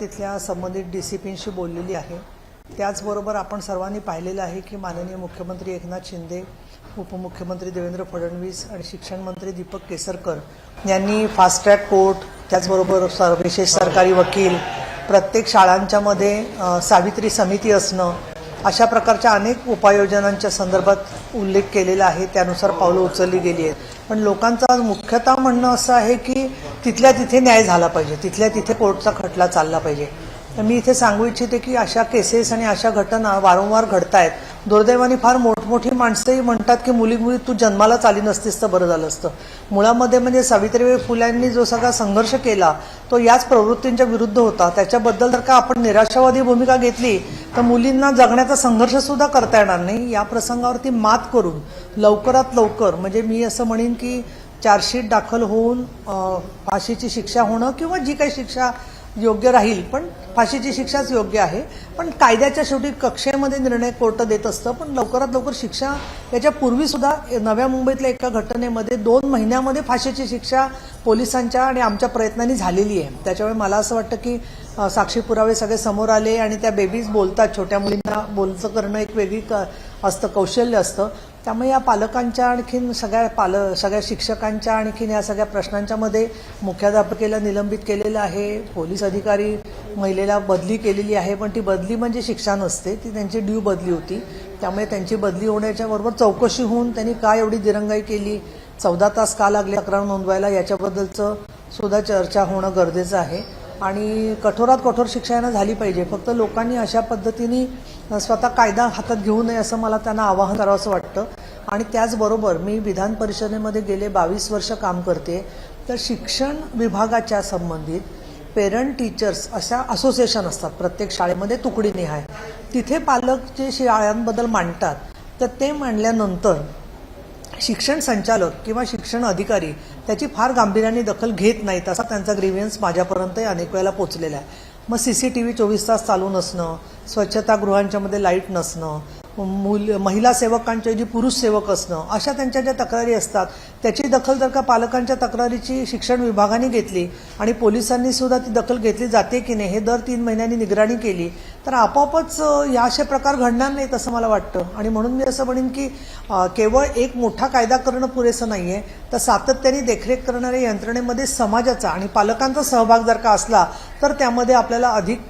तिथल्या संबंधित D C पींशी बोललेली आहे. त्याचबरोबर आपण सर्वांनी पाहिलेलं आहे की माननीय मुख्यमंत्री एकनाथ शिंदे उपमुख्यमंत्री देवेंद्र फडणवीस आणि शिक्षण मंत्री दीपक केसरकर यांनी फास्ट ट्रॅक कोर्ट त्याचबरोबर विशेष सरकारी वकील प्रत्येक शाळांच्या मध्ये सावित्री समिती असणं अशा प्रकारच्या अनेक उपाययोजनांच्या संदर्भात उल्लेख केलेला आहे. त्यानुसार पावलं उचलली गेली आहेत. पण लोकांचं आज मुख्यतः म्हणणं असं आहे की तिथल्या तिथे न्याय झाला पाहिजे. तिथल्या तिथे कोर्टचा खटला चालला पाहिजे. तर मी इथे सांगू इच्छिते की अशा केसेस आणि अशा घटना वारंवार घडतायत. दुर्दैवाने फार मोठमोठी माणसंही म्हणतात की मुली मुली तू जन्मालाच आली नसतीस तर बरं झालं असतं मुळामध्ये म्हणजे सावित्रीबाई फुल्यांनी जो सगळा संघर्ष केला तो याच प्रवृत्तींच्या विरुद्ध होता. त्याच्याबद्दल जर का आपण निराशावादी भूमिका घेतली तर मुलींना जगण्याचा संघर्ष सुद्धा करता येणार नाही. या प्रसंगावरती मात करून लवकरात लवकर म्हणजे मी असं म्हणेन की चार्जशीट दाखल होऊन फाशीची शिक्षा होणं किंवा जी काही शिक्षा योग्य राहील पण फाशीची शिक्षाच योग्य आहे. पण कायद्याच्या शेवटी कक्षेमध्ये निर्णय कोर्ट देत असतं पण लवकरात लवकर शिक्षा याच्या पूर्वीसुद्धा नव्या मुंबईतल्या एका घटनेमध्ये दोन महिन्यामध्ये फाशीची शिक्षा पोलिसांच्या आणि आमच्या प्रयत्नांनी झालेली आहे. त्याच्यामुळे मला असं वाटतं की साक्षी पुरावे सगळे समोर आले आणि त्या बेबीज बोलतात छोट्या मुलींना बोलचं करणं एक वेगळी क- असतं कौशल्य असतं. त्यामुळे या पालकांच्या आणखीन सगळ्या पाल सगळ्या शिक्षकांच्या आणखीन या सगळ्या प्रश्नांच्या मध्ये मुख्याध्यापकेला निलंबित केलेलं आहे पोलीस अधिकारी महिलेला बदली केलेली आहे पण ती बदली म्हणजे शिक्षा नसते ती त्यांची ड्यू बदली होती. त्यामुळे त्यांची बदली होण्याच्या बरोबर चौकशी होऊन त्यांनी का एवढी दिरंगाई केली? चौदा तास का लागले? तक्रार नोंदवायला याच्याबद्दलचं सुद्धा चर्चा होणं गरजेचं आहे. आणि कठोरात कठोर शिक्षा यांना झाली पाहिजे. फक्त लोकांनी अशा पद्धतीने स्वतः कायदा हातात घेऊ नये असं मला त्यांना आवाहन करावं असं वाटतं. आणि त्याचबरोबर मी विधान परिषदेमध्ये गेले बावीस वर्ष काम करते. तर शिक्षण विभागाच्या संबंधित पेरंट टीचर्स अशा असोसिएशन असतात. प्रत्येक शाळेमध्ये तुकडी निहाय तिथे पालक जे शाळांबद्दल मांडतात तर ते मांडल्यानंतर शिक्षण संचालक किंवा शिक्षण अधिकारी त्याची फार गांभीर्याने दखल घेत नाहीत असा त्यांचा ग्रीव्हियन्स माझ्यापर्यंतही अनेक वेळेला पोचलेला आहे. मग सी सी टी व्ही चोवीस तास चालू नसणं स्वच्छतागृहांच्या मध्ये लाइट नसणं मूल महिला सेवकांच्या जी पुरुष सेवक असणं अशा त्यांच्या ज्या तक्रारी असतात त्याची दखल जर का पालकांच्या तक्रारीची शिक्षण विभागाने घेतली आणि पोलिसांनी सुद्धा ती दखल घेतली जाते की नाही हे दर तीन महिन्यांनी निगराणी केली तर आपोआपच या असे प्रकार घडणार नाहीत असं मला वाटतं. आणि म्हणून मी असं म्हणेन की केवळ एक मोठा कायदा करणं पुरेसं नाही आहे तर सातत्याने देखरेख करणाऱ्या यंत्रणेमध्ये समाजाचा आणि पालकांचा सहभाग जर का असला तर त्यामध्ये आपल्याला अधिक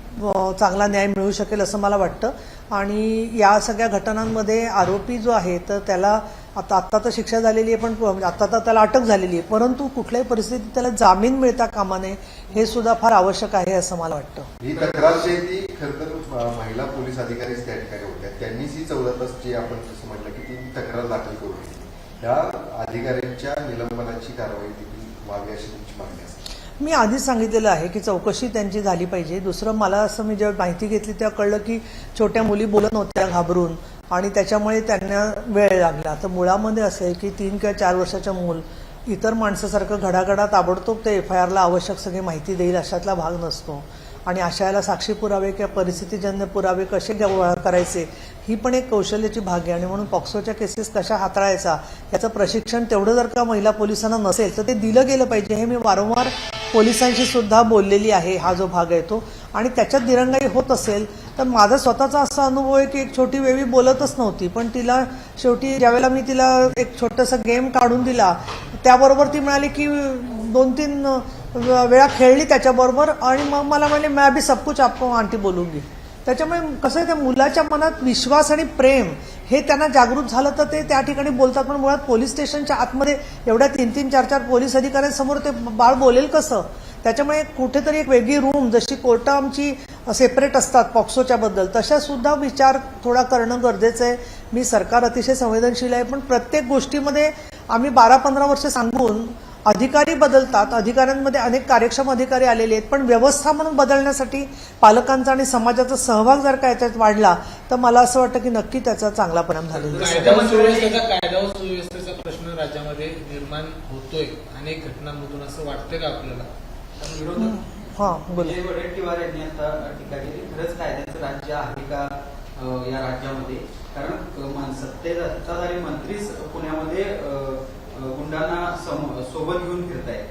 चांगला न्याय मिळू शकेल असं मला वाटतं. आणि या सगळ्या घटनांमध्ये आरोपी जो आहे तर त्याला आता आत्ता तर शिक्षा झालेली आहे पण म्हणजे आत्ता तर त्याला अटक झालेली आहे. परंतु कुठल्याही परिस्थितीत त्याला जामीन मिळता कामा नये हे सुद्धा फार आवश्यक आहे असं मला वाटतं. ही तक्रार जी आहे ती खरं तर महिला पोलीस अधिकारीच त्या ठिकाणी होत्या. त्यांनीच ही चौदा जी आपण जसं म्हटलं की ती तक्रार दाखल करून त्या अधिकाऱ्यांच्या निलंबनाची कारवाई देखील व्हावी अशी तुमची मागणी असते. मी आधीच सांगितलेलं आहे की चौकशी त्यांची झाली पाहिजे. दुसरं मला असं मी जेव्हा माहिती घेतली तेव्हा कळलं की छोट्या मुली बोलत नव्हत्या घाबरून आणि त्याच्यामुळे त्यांना वेळ लागला. तर मुळामध्ये असं आहे की तीन किंवा चार वर्षाच्या मूल इतर माणसासारखं घडाघडा ताबडतोब ते एफ आय आरला आवश्यक सगळी माहिती देईल अशातला भाग नसतो. आणि अशाला साक्षी पुरावे किंवा परिस्थितीजन्य पुरावे कसे करायचे ही पण एक कौशल्याची भाग आहे. आणि म्हणून पॉक्सोच्या केसेस कशा हाताळायचा याचं प्रशिक्षण तेवढं जर का महिला पोलिसांना नसेल तर ते दिलं गेलं पाहिजे हे मी वारंवार पोलिसांशी सुद्धा बोललेली आहे हा जो भाग आहे तो. आणि त्याच्यात दिरंगाई होत असेल तर माझा स्वतःचा असा अनुभव आहे की एक छोटी बेबी बोलतच नव्हती पण तिला शेवटी ज्यावेळेला मी तिला एक छोटासा गेम काढून दिला त्याबरोबर ती म्हणाली की दोन तीन वेळा खेळली त्याच्याबरोबर आणि मग मला म्हणले मॅ बी सब कुछ आपको आंटी बोलूंगी. त्याच्यामुळे कसं आहे त्या मुलाच्या मनात विश्वास आणि प्रेम हे त्यांना जागृत झालं तर ते त्या ठिकाणी बोलतात पण मुळात पोलीस स्टेशनच्या आतमध्ये एवढ्या तीन तीन चार चार पोलीस अधिकाऱ्यांसमोर ते बाळ बोलेल कसं? त्याच्यामुळे कुठेतरी एक वेगळी रूम जशी कोर्ट आमची सेपरेट असतात पॉक्सोच्या बद्दल तशा सुद्धा विचार थोडा करणं गरजेचं आहे. मी सरकार अतिशय संवेदनशील आहे पण प्रत्येक गोष्टीमध्ये आम्ही बारा पंधरा वर्ष सांगून अधिकारी बदलतात अधिकाऱ्यांमध्ये अनेक कार्यक्षम अधिकारी आलेले आहेत पण व्यवस्था म्हणून बदलण्यासाठी पालकांचा आणि समाजाचा सहभाग जर का याच्यात वाढला तर मला असं वाटतं की नक्की त्याचा चांगला परिणाम झालेला. कायदा सुव्यवस्थेचा प्रश्न राज्यामध्ये निर्माण होतोय. अनेक घटनांमधून असं वाटतंय का आपल्याला? हां. बोला. वडेट्टीवार यांनी आता टीका केली. खरंच कायद्याचं राज्य आहे का या राज्यामध्ये? कारण अं, मान- सत्ते सत्ताधारी मंत्रीच पुण्यामध्ये गुंडांना सम- सोबत घेऊन फिरतायत.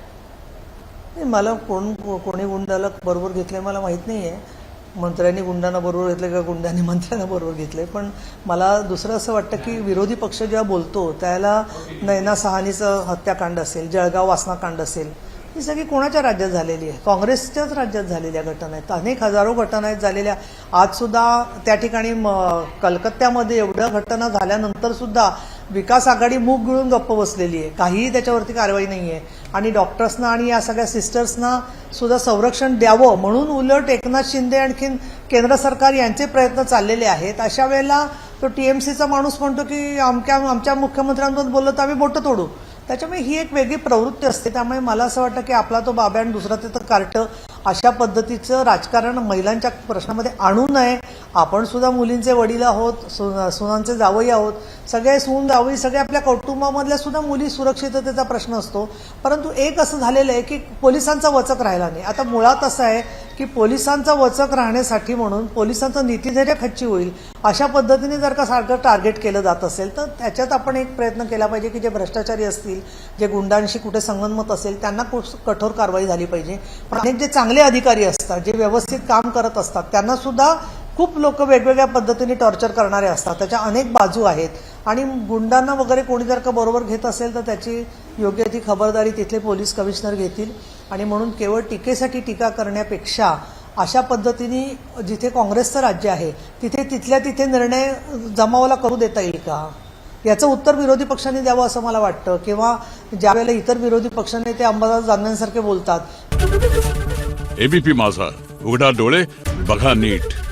नाही, मला कोण कोणी गुंडाला बरोबर घेतलंय मला माहीत नाही आहे मंत्र्यांनी गुंडांना बरोबर घेतलं का गुंडांनी मंत्र्यांना बरोबर घेतलंय? पण मला दुसरं असं वाटतं की विरोधी पक्ष जेव्हा बोलतो त्याला नैना सहानीचं हत्याकांड असेल जळगाव वासनाकांड असेल ही सगळी कोणाच्या राज्यात झालेली आहे? काँग्रेसच्याच राज्यात झालेल्या घटना आहेत. अनेक हजारो घटना आहेत झालेल्या. आजसुद्धा त्या ठिकाणी म- कलकत्त्यामध्ये एवढ्या घटना झाल्यानंतर सुद्धा विकास आघाडी मूग गिळून गप्प बसलेली आहे. काहीही त्याच्यावरती कारवाई नाही आहे आणि डॉक्टर्सना आणि या सगळ्या सिस्टर्सना सुद्धा संरक्षण द्यावं म्हणून उलट एकनाथ शिंदे आणखीन केंद्र सरकार यांचे प्रयत्न चाललेले आहेत. अशा वेळेला तो टीएमसीचा माणूस म्हणतो की आमच्या आमच्या मुख्यमंत्र्यांबद्दल बोललो तर आम्ही बोटं तोडू. त्याच्यामुळे ही एक वेगळी प्रवृत्ती असते. त्यामुळे मला असं वाटतं की आपला तो बाब्या आणि दुसरा तिथं कार्ट अशा पद्धतीचं राजकारण महिलांच्या प्रश्नामध्ये आणू नये. आपण सुद्धा मुलींचे वडील आहोत सु- सुनांचे जावई आहोत सगळे सून जावई सगळे आपल्या कौटुंबामधल्या सुद्धा मुली सुरक्षिततेचा प्रश्न असतो. परंतु एक असं झालेलं आहे की पोलिसांचा वचक राहिला नाही. आता मुळात असं आहे की पोलिसांचा वचक राहण्यासाठी म्हणून पोलिसांचं नीतीधैर्य खच्ची होईल अशा पद्धतीने जर का सारखं टार्गेट केलं जात असेल तर त्याच्यात आपण एक प्रयत्न केला पाहिजे की जे भ्रष्टाचारी असतील जे गुंडांशी कुठे संगनमत असेल त्यांना खूप कठोर कारवाई झाली पाहिजे. पण अनेक जे चांगले अधिकारी असतात जे व्यवस्थित काम करत असतात त्यांना सुद्धा खूप लोक वेगवेगळ्या पद्धतीने टॉर्चर करणारे असतात. त्याच्या अनेक बाजू आहेत. आणि गुंडांना वगैरे कोणी जर का बरोबर घेत असेल तर त्याची योग्य ती खबरदारी तिथले पोलीस कमिशनर घेतील. आणि म्हणून केवळ टीकेसाठी टीका करण्यापेक्षा अशा पद्धतीने जिथे काँग्रेसचं राज्य आहे तिथे तिथल्या तिथे निर्णय जमावाला करू देता येईल का? याचं उत्तर विरोधी पक्षांनी द्यावं असं मला वाटतं. किंवा ज्या वेळेला इतर विरोधी पक्षनेते अंबादास दानवेंसारखे बोलतात. एबीपी माझा. उघडा डोळे बघा नीट.